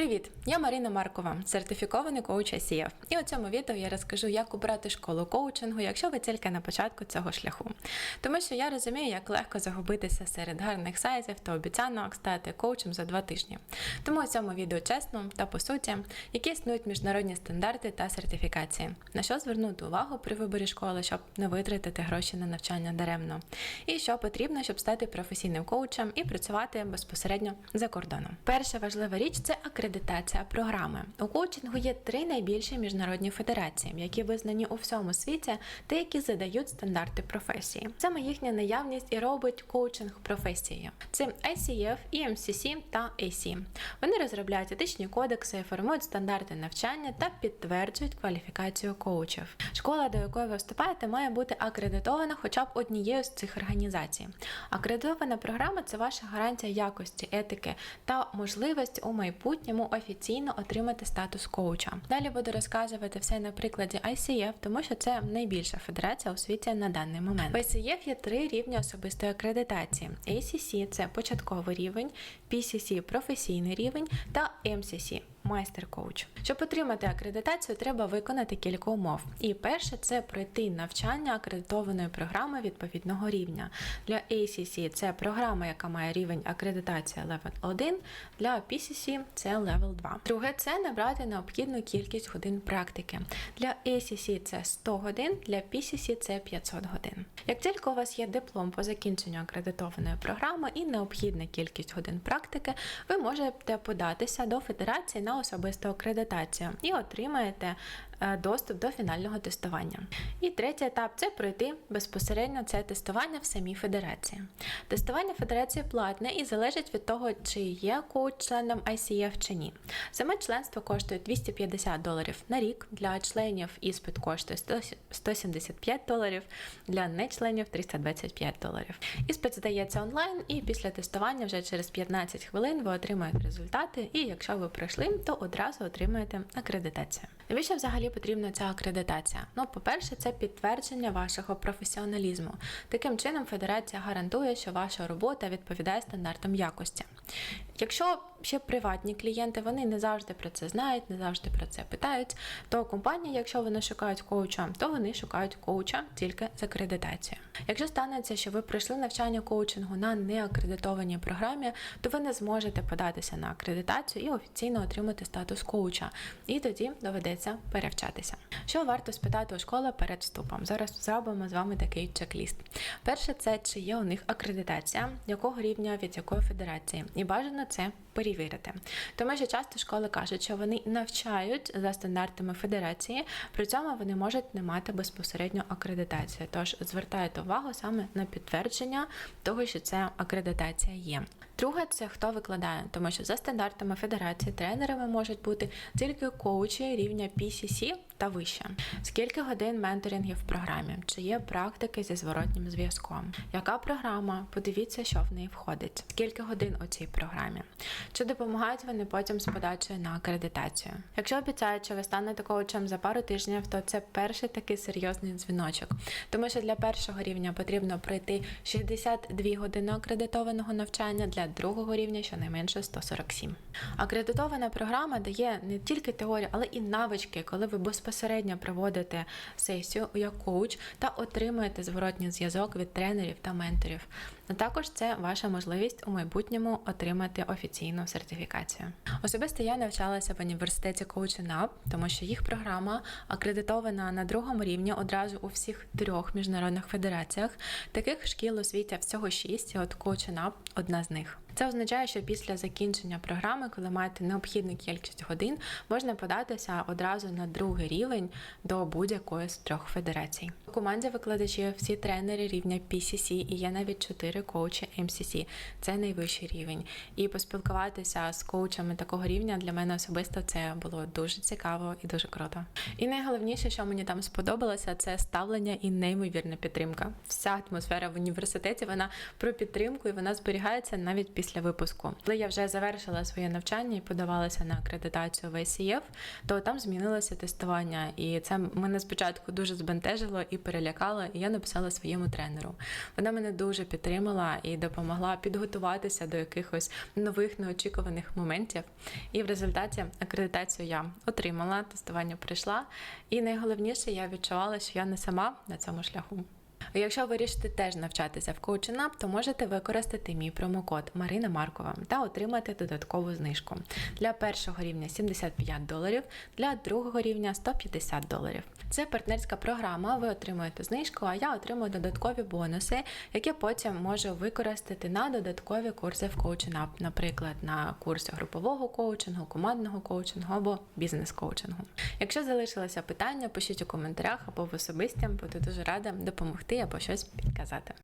Привіт! Я Марина Маркова, сертифікований коуч ICF. І у цьому відео я розкажу, як обрати школу коучингу, якщо ви тільки на початку цього шляху. Тому що я розумію, як легко загубитися серед гарних сайтів та обіцянок стати коучем за два тижні. Тому у цьому відео чесно та по суті, які існують міжнародні стандарти та сертифікації, на що звернути увагу при виборі школи, щоб не витратити гроші на навчання даремно, і що потрібно, щоб стати професійним коучем і працювати безпосередньо за кордоном. Перша важлива річ це акредитація програми. У коучингу є три найбільші міжнародні федерації, які визнані у всьому світі та які задають стандарти професії. Саме їхня наявність і робить коучинг професією. Це ICF, EMCC та AC. Вони розробляють етичні кодекси, формують стандарти навчання та підтверджують кваліфікацію коучів. Школа, до якої ви вступаєте, має бути акредитована хоча б однією з цих організацій. Акредитована програма це ваша гарантія якості, етики та можливість у майбутньому офіційно отримати статус коуча. Далі буду розказувати все на прикладі ICF, тому що це найбільша федерація у світі на даний момент. В ICF є три рівні особистої акредитації: ACC – це початковий рівень, PCC – професійний рівень та MCC – майстер-коуч. Щоб отримати акредитацію, треба виконати кілька умов. І перше це пройти навчання акредитованої програми відповідного рівня. Для ACC це програма, яка має рівень акредитація Level 1, для PCC це Level 2. Друге це набрати необхідну кількість годин практики. Для ACC це 100 годин, для PCC це 500 годин. Як тільки у вас є диплом по закінченню акредитованої програми і необхідна кількість годин практики, ви можете податися до федерації на особисту акредитацію і отримаєте доступ до фінального тестування. І третій етап це пройти безпосередньо це тестування в самій федерації. Тестування федерації платне і залежить від того, чи є коуч членом ICF чи ні. Саме членство коштує 250 доларів на рік. Для членів іспит коштує 175 доларів, для нечленів 325 доларів. Іспит здається онлайн, і після тестування вже через 15 хвилин ви отримаєте результати. І якщо ви пройшли, то одразу отримаєте акредитацію. Навіщо взагалі потрібна ця акредитація? Ну, по-перше, це підтвердження вашого професіоналізму. Таким чином, федерація гарантує, що ваша робота відповідає стандартам якості. Якщо ще приватні клієнти, вони не завжди про це знають, не завжди про це питають. То компанії, якщо вони шукають коуча, то вони шукають коуча тільки з акредитацією. Якщо станеться, що ви пройшли навчання коучингу на неакредитованій програмі, то ви не зможете податися на акредитацію і офіційно отримати статус коуча. І тоді доведеться перевчатися. Що варто спитати у школи перед вступом? Зараз зробимо з вами такий чек-ліст. Перше, це чи є у них акредитація, якого рівня від якої федерації, і бажано це перевірити. Тому що часто школи кажуть, що вони навчають за стандартами федерації, при цьому вони можуть не мати безпосередньо акредитацію. Тож звертайте увагу саме на підтвердження того, що це акредитація є. Друге, це хто викладає, тому що за стандартами федерації тренерами можуть бути тільки коучі рівня PCC та вище. Скільки годин менторингів в програмі? Чи є практики зі зворотнім зв'язком? Яка програма? Подивіться, що в неї входить. Скільки годин у цій програмі? Чи допомагають вони потім з подачею на акредитацію? Якщо обіцяють, що ви станете коучем за пару тижнів, то це перший такий серйозний дзвіночок. Тому що для першого рівня потрібно пройти 62 години акредитованого навчання, для другого рівня щонайменше 147. Акредитована програма дає не тільки теорію, але і навички, коли ви безпосередньо проводите сесію як коуч та отримуєте зворотній зв'язок від тренерів та менторів. А також це ваша можливість у майбутньому отримати офіційну сертифікацію. Особисто я навчалася в університеті Coaching Up, тому що їх програма акредитована на другому рівні одразу у всіх трьох міжнародних федераціях. Таких шкіл у світі всього шість, і от Coaching Up – одна з них. Це означає, що після закінчення програми, коли маєте необхідну кількість годин, можна податися одразу на другий рівень до будь-якої з трьох федерацій. У команді викладачів всі тренери рівня PCC і є навіть чотири коучі MCC. Це найвищий рівень. І поспілкуватися з коучами такого рівня для мене особисто це було дуже цікаво і дуже круто. І найголовніше, що мені там сподобалося, це ставлення і неймовірна підтримка. Вся атмосфера в університеті вона про підтримку і вона зберігається навіть після випуску. Коли я вже завершила своє навчання і подавалася на акредитацію в ICF, то там змінилося тестування, і це мене спочатку дуже збентежило і перелякало. І я написала своєму тренеру. Вона мене дуже підтримала і допомогла підготуватися до якихось нових неочікуваних моментів. І в результаті акредитацію я отримала, тестування пройшла. І найголовніше, я відчувала, що я не сама на цьому шляху. Якщо вирішите теж навчатися в Coaching то можете використати мій промокод Марина Маркова та отримати додаткову знижку. Для першого рівня 75 доларів, для другого рівня 150 доларів. Це партнерська програма. Ви отримуєте знижку, а я отримую додаткові бонуси, які потім можу використати на додаткові курси в Coaching наприклад, на курси групового коучингу, командного коучингу або бізнес-коучингу. Якщо залишилося питання, пишіть у коментарях або в особисті, буду дуже рада допомогти або щось підказати.